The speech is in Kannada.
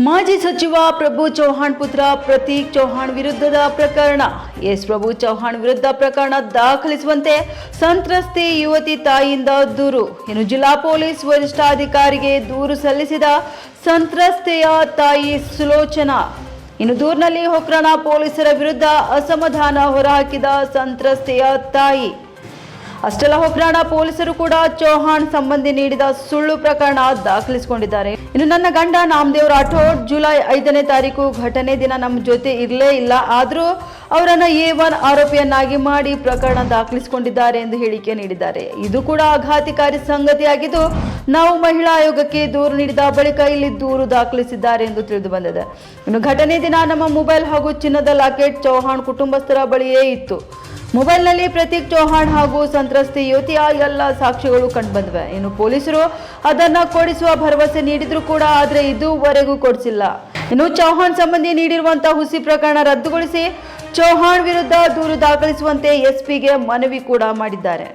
ಮಾಜಿ ಸಚಿವ ಪ್ರಭು ಚೌಹಾಣ್ ಪುತ್ರ ಪ್ರತೀಕ್ ಚೌಹಾಣ್ ವಿರುದ್ಧದ ಪ್ರಕರಣ. ಎಸ್ ಪ್ರಭು ಚೌಹಾಣ್ ವಿರುದ್ಧ ಪ್ರಕರಣ ದಾಖಲಿಸುವಂತೆ ಸಂತ್ರಸ್ತೆ ಯುವತಿ ತಾಯಿಯಿಂದ ದೂರು. ಇನ್ನು ಜಿಲ್ಲಾ ಪೊಲೀಸ್ ವರಿಷ್ಠಾಧಿಕಾರಿಗೆ ದೂರು ಸಲ್ಲಿಸಿದ ಸಂತ್ರಸ್ತೆಯ ತಾಯಿ ಸುಲೋಚನಾ. ಇನ್ನು ದೂರಿನಲ್ಲಿ ಹೊಕ್ರಣ ಪೊಲೀಸರ ವಿರುದ್ಧ ಅಸಮಾಧಾನ ಹೊರಹಾಕಿದ ಸಂತ್ರಸ್ತೆಯ ತಾಯಿ. ಅಷ್ಟೆಲ್ಲ ಹೊಬ್ರಾಣ ಪೊಲೀಸರು ಕೂಡ ಚೌಹಾಣ್ ಸಂಬಂಧಿ ನೀಡಿದ ಸುಳ್ಳು ಪ್ರಕರಣ ದಾಖಲಿಸಿಕೊಂಡಿದ್ದಾರೆ. ಇನ್ನು ನನ್ನ ಗಂಡ ನಾಮದೇವ್ ರಾಠೋಡ್ ಜುಲೈ ಐದನೇ ತಾರೀಕು ಘಟನೆ ದಿನ ನಮ್ಮ ಜೊತೆ ಇರಲೇ ಇಲ್ಲ. ಆದರೂ ಅವರನ್ನ ಎ ಒನ್ ಆರೋಪಿಯನ್ನಾಗಿ ಮಾಡಿ ಪ್ರಕರಣ ದಾಖಲಿಸಿಕೊಂಡಿದ್ದಾರೆ ಎಂದು ಹೇಳಿಕೆ ನೀಡಿದ್ದಾರೆ. ಇದು ಕೂಡ ಆಘಾತಕಾರಿ ಸಂಗತಿಯಾಗಿದ್ದು, ನಾವು ಮಹಿಳಾ ಆಯೋಗಕ್ಕೆ ದೂರು ನೀಡಿದ ಬಳಿಕ ಇಲ್ಲಿ ದೂರು ದಾಖಲಿಸಿದ್ದಾರೆ ಎಂದು ತಿಳಿದು ಬಂದಿದೆ. ಇನ್ನು ಘಟನೆ ದಿನ ನಮ್ಮ ಮೊಬೈಲ್ ಹಾಗೂ ಚಿನ್ನದ ಲಾಕೆಟ್ ಚೌಹಾಣ್ ಕುಟುಂಬಸ್ಥರ ಬಳಿಯೇ ಇತ್ತು. ಮೊಬೈಲ್ನಲ್ಲಿ ಪ್ರತೀಕ್ ಚೌಹಾಣ್ ಹಾಗೂ ಸಂತ್ರಸ್ತೆ ಯುವತಿಯ ಎಲ್ಲ ಸಾಕ್ಷ್ಯಗಳು ಕಂಡುಬಂದಿವೆ. ಇನ್ನು ಪೊಲೀಸರು ಅದನ್ನ ಕೊಡಿಸುವ ಭರವಸೆ ನೀಡಿದ್ರು ಕೂಡ ಆದರೆ ಇದುವರೆಗೂ ಕೊಡಿಸಿಲ್ಲ. ಇನ್ನು ಚೌಹಾಣ್ ಸಂಬಂಧಿ ನೀಡಿರುವಂತಹ ಹುಸಿ ಪ್ರಕರಣ ರದ್ದುಗೊಳಿಸಿ ಚೌಹಾಣ್ ವಿರುದ್ಧ ದೂರು ದಾಖಲಿಸುವಂತೆ ಎಸ್ಪಿಗೆ ಮನವಿ ಕೂಡ ಮಾಡಿದ್ದಾರೆ.